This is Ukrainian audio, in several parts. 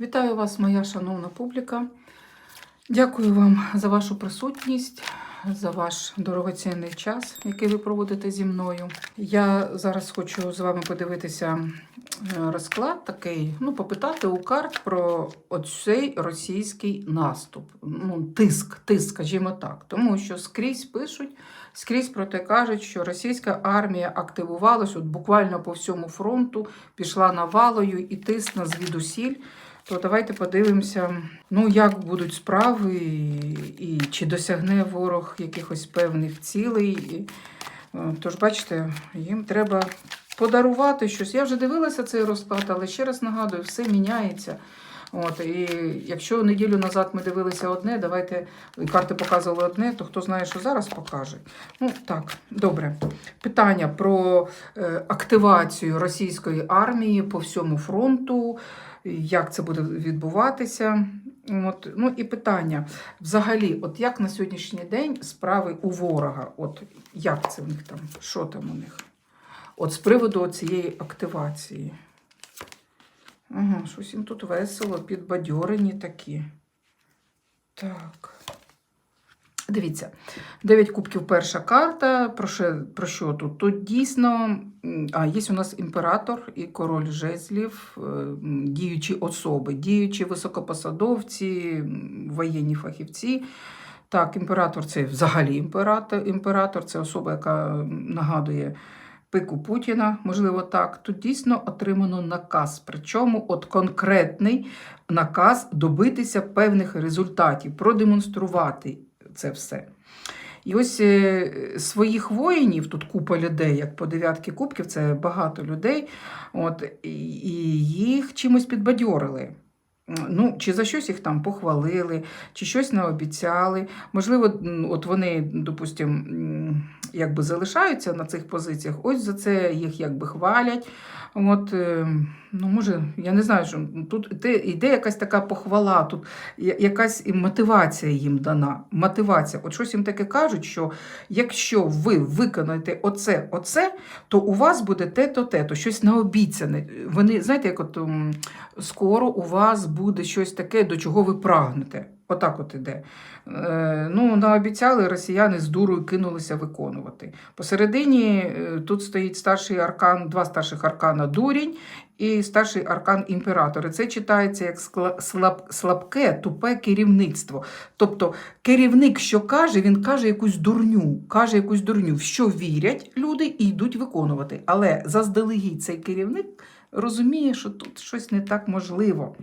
Вітаю вас, моя шановна публіка. Дякую вам за вашу присутність, за ваш дорогоцінний час, який ви проводите зі мною. Я зараз хочу з вами подивитися е, розклад такий, ну, попитати у карт про оцей російський наступ. Ну, тиск, тиск, скажімо так. Тому що скрізь пишуть, скрізь про те кажуть, що російська армія активувалась от буквально по всьому фронту, пішла навалою і тисне звідусіль. То давайте подивимося, ну як будуть справи, і, чи досягне ворог якихось певних цілей. Е, Тож, бачите, їм треба подарувати щось. Я вже дивилася цей розклад, але ще раз нагадую, все міняється. От, і якщо неділю назад ми дивилися одне, давайте карти показували одне, то хто знає, що зараз покаже. Ну так, добре. Питання про е, активацію російської армії по всьому фронту як це буде відбуватися. От, ну і питання взагалі, от як на сьогоднішній день справи у ворога? От як це в них там? Що там у них? От з приводу цієї активації. Ага, щось їм тут весело, підбадьорені такі. Так. Дивіться, 9 кубків перша карта. Про що, про що тут? Тут дійсно а, є у нас імператор і король жезлів, е, діючі особи, діючі високопосадовці, воєнні фахівці. Так, імператор це взагалі імператор, імператор це особа, яка нагадує пику Путіна, можливо, так. Тут дійсно отримано наказ. Причому от конкретний наказ добитися певних результатів, продемонструвати це все. І ось е, своїх воїнів, тут купа людей, як по дев'ятки кубків, це багато людей, от, і і їх чимось підбадьорили. Ну, Чи за щось їх там похвалили, чи щось не обіцяли. Можливо, от вони, допустимо, якби залишаються на цих позиціях, ось за це їх якби хвалять. От, е, ну, може, я не знаю, що тут іде якась така похвала, тут якась і мотивація їм дана. Мотивація. От щось їм таке кажуть, що якщо ви виконаєте оце, оце, то у вас буде те-то, те-то, щось наобіцяне. Вони, знаєте, як от скоро у вас буде щось таке, до чого ви прагнете. Отак от іде. Е, ну, наобіцяли росіяни з дурою кинулися виконувати. Посередині е, тут стоїть старший аркан, два старших аркана дурінь і старший аркан імператор. І це читається як слаб, слабке, тупе керівництво. Тобто керівник, що каже, він каже якусь дурню, каже якусь дурню, в що вірять люди і йдуть виконувати. Але заздалегідь цей керівник розуміє, що тут щось не так можливо.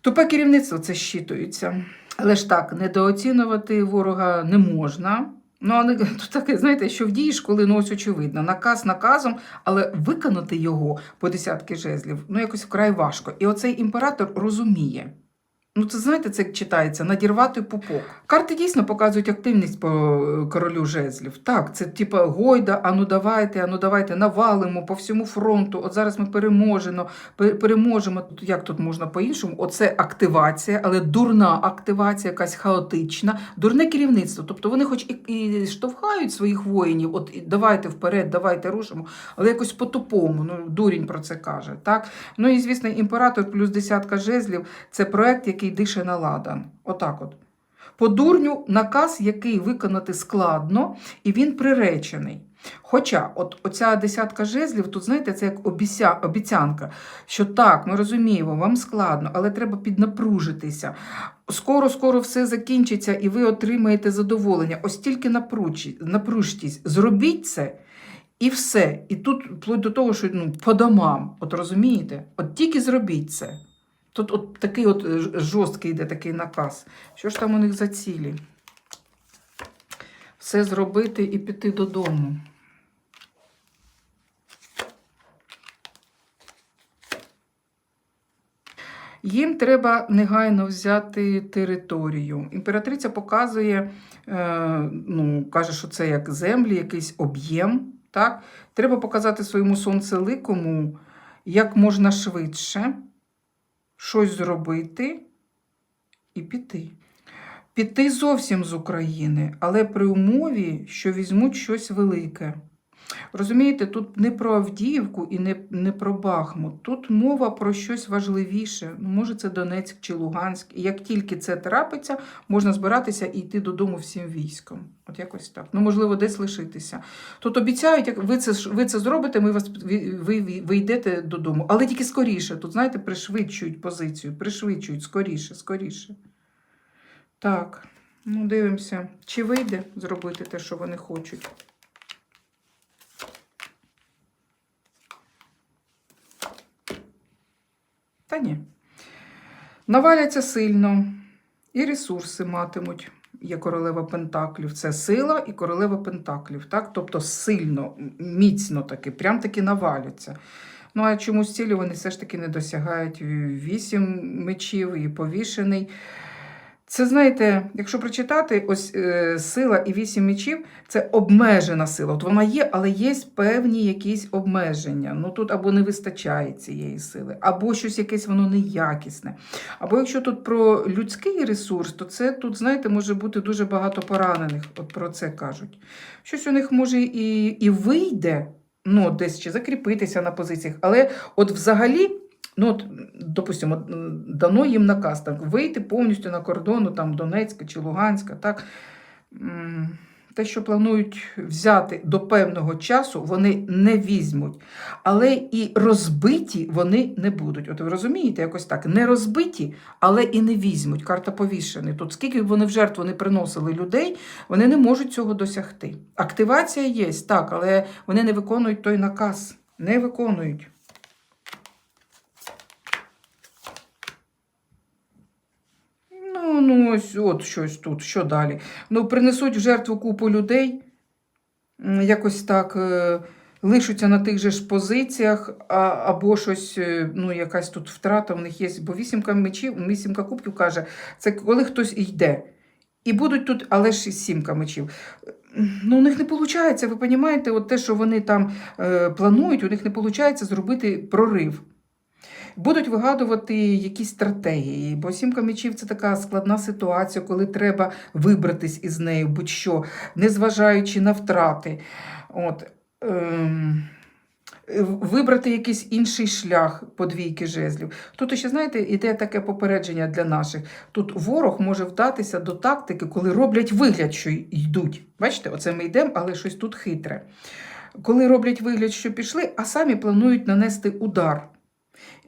Тупе керівництво це щитується. Але ж так, недооцінювати ворога не можна. Ну, але тут таке, знаєте, що в дії школи ну ось очевидно, наказ наказом, але виконати його по десятки жезлів ну якось вкрай важко. І оцей імператор розуміє. Ну, це знаєте, це як читається надірвати пупок. Карти дійсно показують активність по е, королю жезлів. Так, це типа гойда, ану давайте, ану давайте, навалимо по всьому фронту. От зараз ми переможемо, переможемо. Як тут можна по-іншому? Оце активація, але дурна активація, якась хаотична, дурне керівництво. Тобто вони хоч і, і штовхають своїх воїнів, от давайте вперед, давайте рушимо, але якось по-тупому. Ну, дурінь про це каже. Так? Ну і звісно, імператор плюс десятка жезлів це проект, який дише на ладан. Отак от. По дурню наказ, який виконати складно, і він приречений. Хоча, от оця десятка жезлів, тут, знаєте, це як обіця, обіцянка, що так, ми розуміємо, вам складно, але треба піднапружитися. Скоро-скоро все закінчиться, і ви отримаєте задоволення. Ось тільки напружтесь, зробіть це. І все. І тут вплоть до того, що ну, по домам, от розумієте? От тільки зробіть це. Тут от такий от е, жорсткий йде такий наказ. Що ж там у них за цілі? Все зробити і піти додому. Їм треба негайно взяти територію. Імператриця показує, е, ну, каже, що це як землі, якийсь об'єм. Так? Треба показати своєму сонцеликому як можна швидше щось зробити і піти. Піти зовсім з України, але при умові, що візьмуть щось велике. Розумієте, тут не про Авдіївку і не, не про Бахмут. Тут мова про щось важливіше. Ну, може, це Донецьк чи Луганськ. І як тільки це трапиться, можна збиратися і йти додому всім військом. От якось так. Ну, можливо, десь лишитися. Тут обіцяють, як ви це, ви це зробите, ми вас, ви, ви, ви додому. Але тільки скоріше. Тут, знаєте, пришвидшують позицію, пришвидшують скоріше, скоріше. Так, ну дивимося, чи вийде зробити те, що вони хочуть. Та ні. Наваляться сильно і ресурси матимуть. Є королева Пентаклів. Це сила і королева Пентаклів. Так? Тобто сильно, міцно таки, прям таки наваляться. Ну, а чомусь цілі вони все ж таки не досягають вісім мечів і повішений. Це знаєте, якщо прочитати, ось е, сила і вісім мечів це обмежена сила. От вона є, але є певні якісь обмеження. Ну тут або не вистачає цієї сили, або щось якесь воно неякісне. Або якщо тут про людський ресурс, то це тут, знаєте, може бути дуже багато поранених. От про це кажуть. Щось у них може і, і вийде, ну, десь чи закріпитися на позиціях, але от взагалі. Ну, от, допустимо, дано їм наказ так, вийти повністю на кордону там, Донецька чи Луганська. Так? Те, що планують взяти до певного часу, вони не візьмуть. Але і розбиті вони не будуть. От ви розумієте, якось так. Не розбиті, але і не візьмуть. Карта повішений. Тут скільки б вони в жертву не приносили людей, вони не можуть цього досягти. Активація є, так, але вони не виконують той наказ. Не виконують. Ну, ось от щось тут, що далі. Ну, принесуть в жертву купу людей, якось так е, лишаться на тих же ж позиціях, а, або щось, е, ну, якась тут втрата в них є. Бо вісімка мечів, вісімка кубків каже, це коли хтось йде. І будуть тут, але ж сімка мечів. Ну, у них не виходить, ви розумієте, от те, що вони там е, планують, у них не виходить зробити прорив. Будуть вигадувати якісь стратегії, бо сімка мечів це така складна ситуація, коли треба вибратись із нею, будь-що, незважаючи на втрати. От, ем, вибрати якийсь інший шлях подвійки жезлів. Тут ще, знаєте, іде таке попередження для наших. Тут ворог може вдатися до тактики, коли роблять вигляд, що йдуть. Бачите, оце ми йдемо, але щось тут хитре. Коли роблять вигляд, що пішли, а самі планують нанести удар.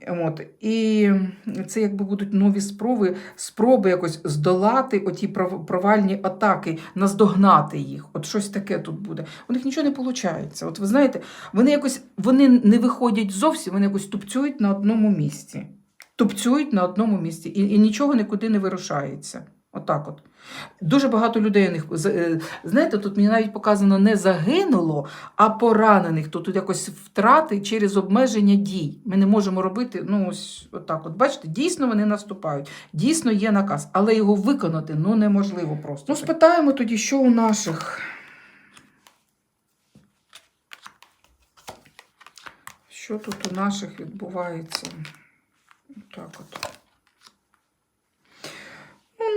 От. І це якби будуть нові спроби, спроби якось здолати оті провальні атаки, наздогнати їх. От щось таке тут буде. У них нічого не виходить. От ви знаєте, вони якось вони не виходять зовсім, вони якось тупцюють на одному місці. Тупцюють на одному місці і, і нічого нікуди не вирушається. Отак от. Дуже багато людей у них. е, Знаєте, тут мені навіть показано не загинуло, а поранених. Тут, тут якось втрати через обмеження дій. Ми не можемо робити, ну ось отак. От бачите, дійсно вони наступають. Дійсно є наказ, але його виконати ну неможливо просто. Ну, спитаємо тоді, що у наших. Що тут у наших відбувається? Так от.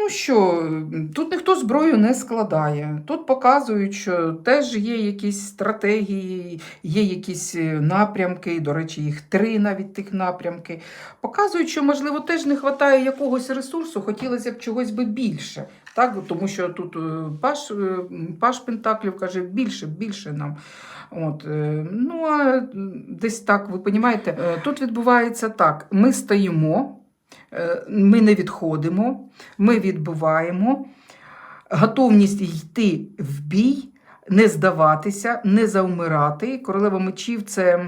Ну що, тут ніхто зброю не складає. Тут показують, що теж є якісь стратегії, є якісь е, напрямки, до речі, їх три навіть тих напрямки. Показують, що, можливо, теж не вистачає якогось ресурсу, хотілося б чогось би більше. Так? Тому що тут е, Паш, е, Паш Пентаклів каже, більше, більше нам. От, ну, а десь так, ви розумієте, тут відбувається так: ми стоїмо. Е, Ми не відходимо, ми відбуваємо готовність йти в бій, не здаватися, не завмирати. Королева мечів це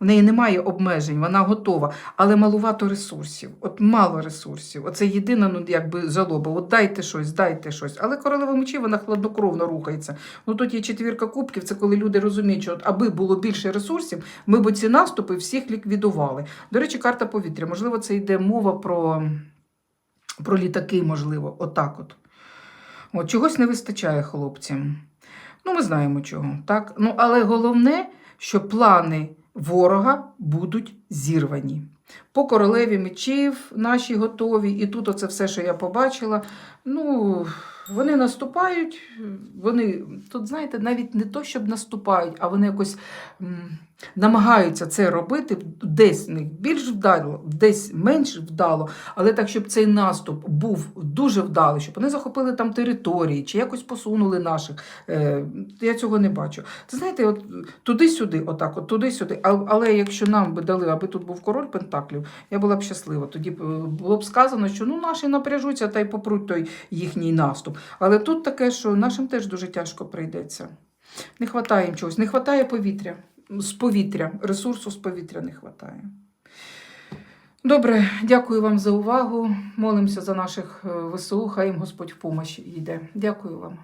в неї немає обмежень, вона готова, але малувато ресурсів. От мало ресурсів. Оце єдина, ну якби жалоба. От дайте щось, дайте щось. Але королева мечів вона хладнокровно рухається. Ну тут є четвірка кубків, це коли люди розуміють, що от, аби було більше ресурсів, ми б ці наступи всіх ліквідували. До речі, карта повітря. Можливо, це йде мова про, про літаки, можливо, отак от. От. Чогось не вистачає хлопцям. Ну, ми знаємо чого. Так? Ну, але головне, що плани ворога будуть зірвані. По королеві мечів наші готові, і тут оце все, що я побачила. Ну, Вони наступають, вони тут, знаєте, навіть не то, щоб наступають, а вони якось намагаються це робити десь в них більш вдало, десь менш вдало, але так, щоб цей наступ був дуже вдалий, щоб вони захопили там території чи якось посунули наших. Е, я цього не бачу. Це знаєте, от туди-сюди, отак, от туди-сюди. Але якщо нам би дали, аби тут був король Пентаклів, я була б щаслива. Тоді е, було б сказано, що ну наші напряжуться та й попруть той їхній наступ. Але тут таке, що нашим теж дуже тяжко прийдеться. Не вистачає їм чогось, не вистачає повітря. З повітря, ресурсу з повітря не вистачає. Добре, дякую вам за увагу. Молимося за наших е, ВСУ. Хай їм Господь в помощь йде. Дякую вам.